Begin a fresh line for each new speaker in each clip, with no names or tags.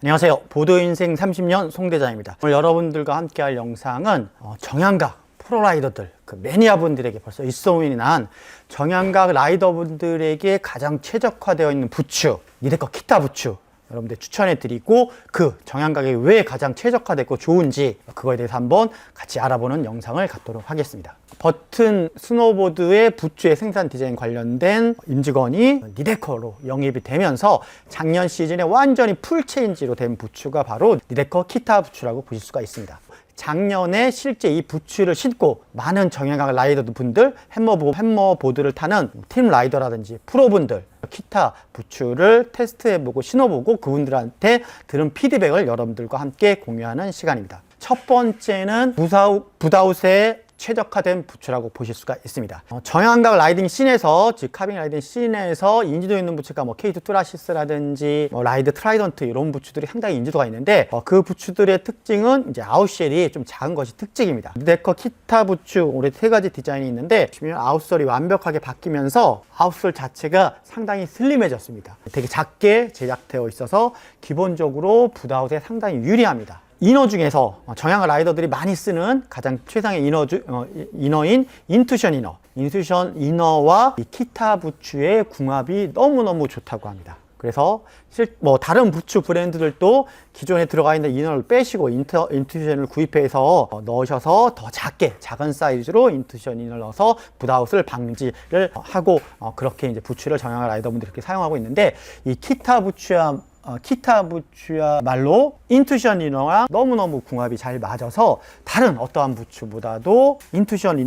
안녕하세요. 보도인생 30년 송대장입니다. 오늘 여러분들과 함께 할 영상은 어, 정양각 프로라이더들, 그 매니아분들에게 벌써 일소문이 난 정양각 라이더분들에게 가장 최적화되어 있는 부츠, 니데커 키타 부츠 여러분들 추천해 드리고 그 정양각이 왜 가장 최적화되고 좋은지 그거에 대해서 한번 같이 알아보는 영상을 갖도록 하겠습니다. 버튼 스노보드의 부츠의 생산 디자인 관련된 임직원이 니데커로 영입이 되면서 작년 시즌에 완전히 풀 체인지로 된 부츠가 바로 니데커 키타 부츠라고 보실 수가 있습니다. 작년에 실제 이 부츠를 신고 많은 정형각 라이더 분들, 햄머보, 햄머보드를 타는 팀 라이더라든지 프로분들, 기타 부츠를 테스트해보고 신어보고 그분들한테 들은 피드백을 여러분들과 함께 공유하는 시간입니다. 첫 번째는 부다웃의 최적화된 부츠라고 보실 수가 있습니다. 어, 정형각 라이딩 씬에서, 즉 카빙 라이딩 씬에서 인지도 있는 부츠가 뭐 K2 트라시스라든지 뭐 라이드 트라이던트 이런 부츠들이 상당히 인지도가 있는데 어, 그 부츠들의 특징은 이제 아웃쉘이 좀 작은 것이 특징입니다. 데커 키타 부츠 올해 세 가지 디자인이 있는데 보시면 아웃솔이 완벽하게 바뀌면서 아웃솔 자체가 상당히 슬림해졌습니다. 되게 작게 제작되어 있어서 기본적으로 붓아웃에 상당히 유리합니다. 이너 중에서 정형 라이더들이 많이 쓰는 가장 최상의 이너 주, 어, 이- 이너인 인투션 이너, 인투션 이 키타 부츠의 궁합이 너무너무 좋다고 합니다. 그래서 실, 뭐 다른 부츠 브랜드들도 기존에 들어가 있는 이너를 빼시고 인터, 인투션을 구입해서 어, 넣으셔서 더 작게 작은 사이즈로 인투션 이너를 넣어서 붓아웃을 방지를 하고 어, 그렇게 이제 부츠를 정형 라이더분들이 그렇게 사용하고 있는데 이 키타 부츠와 어, 키타 부츠야 말로 인투션 이너랑 너무너무 궁합이 잘 맞아서 다른 어떠한 부츠보다도 인투션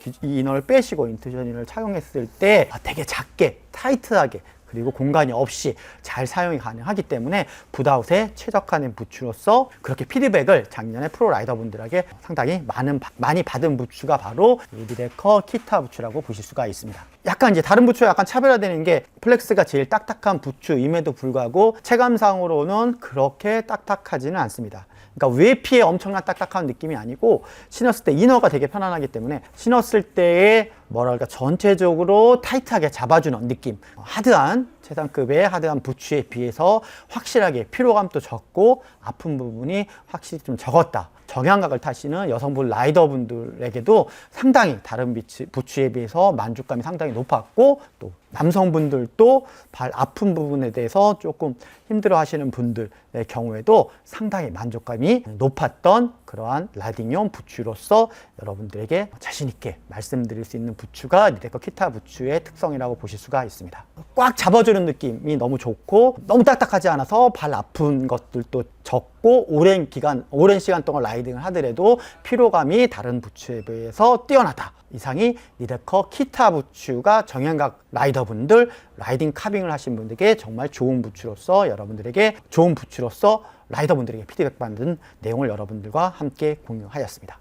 기- 이 이너를 빼시고 인투션 이너를 착용했을 때 아, 되게 작게 타이트하게 그리고 공간이 없이 잘 사용이 가능하기 때문에 붓아웃에 최적화된 부츠로서 그렇게 피드백을 작년에 프로 라이더분들에게 상당히 많은 바- 많이 받은 부츠가 바로 이 리데커 키타 부츠라고 보실 수가 있습니다. 약간 이제 다른 부츠와 약간 차별화되는 게 플렉스가 제일 딱딱한 부츠임에도 불구하고 체감상으로는 그렇게 딱딱하지는 않습니다. 그러니까 외피에 엄청난 딱딱한 느낌이 아니고 신었을 때 이너가 되게 편안하기 때문에 신었을 때의 뭐랄까 전체적으로 타이트하게 잡아주는 느낌. 하드한 최상급의 하드한 부츠에 비해서 확실하게 피로감도 적고 아픈 부분이 확실히 좀 적었다 정형각을 타시는 여성분 라이더분들에게도 상당히 다른 비치, 부츠에 비해서 만족감이 상당히 높았고 또 남성분들도 발 아픈 부분에 대해서 조금 힘들어 하시는 분들의 경우에도 상당히 만족감이 높았던 그러한 라이딩용 부츠로서 여러분들에게 자신있게 말씀드릴 수 있는 부츠가 니데커 키타 부츠의 특성이라고 보실 수가 있습니다. 꽉 잡아주는 느낌이 너무 좋고 너무 딱딱하지 않아서 발 아픈 것들도 적고 오랜 기간, 오랜 시간 동안 라이딩을 하더라도 피로감이 다른 부츠에 비해서 뛰어나다. 이상이 니데커 키타 부츠가 정형각 라이더분들, 라이딩 카빙을 하신 분들에게 정말 좋은 부츠로서 여러분들에게 좋은 부츠로서 라이더분들에게 피드백 받는 내용을 여러분들과 함께 공유하였습니다.